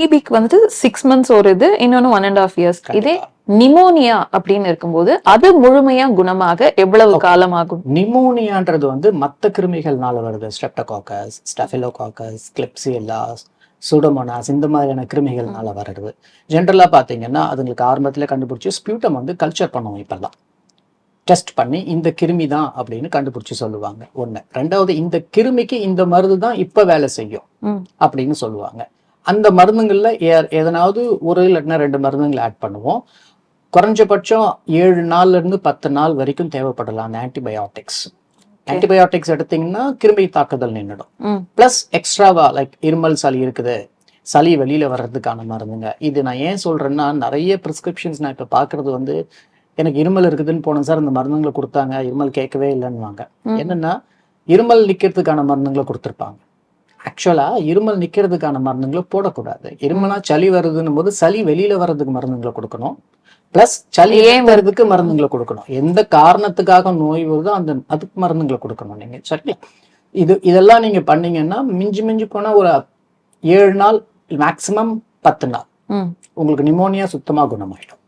டிபிக்கு வந்து six months ஒரு இது இன்னொன்னு ஒன் அண்ட் ஆஃப் இயர்ஸ் இதே நிமோனியா அப்படின்னு இருக்கும்போது அது முழுமையா குணமாக எவ்வளவு காலம் ஆகும் நிமோனியான்றது வந்து மற்ற கிருமிகள்னால வருது. ஸ்ட்ரெப்டகாக்கஸ் ஸ்டெஃபிலோகாக்கஸ் கிளிப்சியல்லாஸ் சூடோமோனாஸ் இந்த மாதிரியான கிருமிகள்னால வருது. ஜென்ரலா பாத்தீங்கன்னா அதுங்களுக்கு ஆரம்பத்துல கண்டுபிடிச்சி ஸ்பியூட்டம் வந்து கல்ச்சர் பண்ணுவோம் இப்பெல்லாம். டெஸ்ட் பண்ணி இந்த கிருமி தான் அப்படின்னு கண்டுபிடிச்சு சொல்லுவாங்க. ஒண்ணு. ரெண்டாவது இந்த கிருமிக்கு இந்த மருந்து தான் இப்ப வேலை செய்யும் ம். அப்படின்னு சொல்லுவாங்க. அந்த மருந்துங்கள்ல ஏ- எதனாவது ஒரு இல்லைன்னா ரெண்டு மருந்துங்களை ஆட் பண்ணுவோம். குறைஞ்சபட்சம் ஏழு நாள்ல இருந்து பத்து நாள் வரைக்கும் தேவைப்படலாம் அந்த ஆன்டிபயோட்டிக்ஸ் ஆன்டிபயோட்டிக்ஸ் எடுத்தீங்கன்னா கிருமி தாக்குதல் நின்றுடும். ப்ளஸ் எக்ஸ்ட்ராவா லைக் இருமல் சளி இருக்குது. சளி வெளியில வர்றதுக்கான மருந்துங்க. இது நான் ஏன் சொல்றேன்னா நிறைய ப்ரிஸ்கிரிப்ஷன்ஸ் நான் இப்ப பாக்குறது வந்து எனக்கு இருமல் இருக்குதுன்னு போனேன் சார் இந்த மருந்துங்களை கொடுத்தாங்க. இருமல் கேட்கவே இல்லைன்னுவாங்க. ம். என்னன்னா இருமல் நிக்கிறதுக்கான மருந்துங்களை கொடுத்துருப்பாங்க. ஆக்சுவலா இருமல் நிக்கிறதுக்கான மருந்துங்களை போடக்கூடாது. இருமலா சளி வருதுன்னும் போது சளி வெளியில வர்றதுக்கு மருந்துங்களை கொடுக்கணும். பிளஸ் சளி வருதுக்கு மருந்துங்களை கொடுக்கணும். எந்த காரணத்துக்காக நோய் வருதோ அந்த அதுக்கு மருந்துங்களை கொடுக்கணும் நீங்க. சரிங்களா? இது இதெல்லாம் நீங்க பண்ணீங்கன்னா மிஞ்சி மிஞ்சி போனா ஒரு ஏழு நாள் மேக்சிமம் பத்து நாள். உங்களுக்கு நிமோனியா சுத்தமா குணமாயிடும்.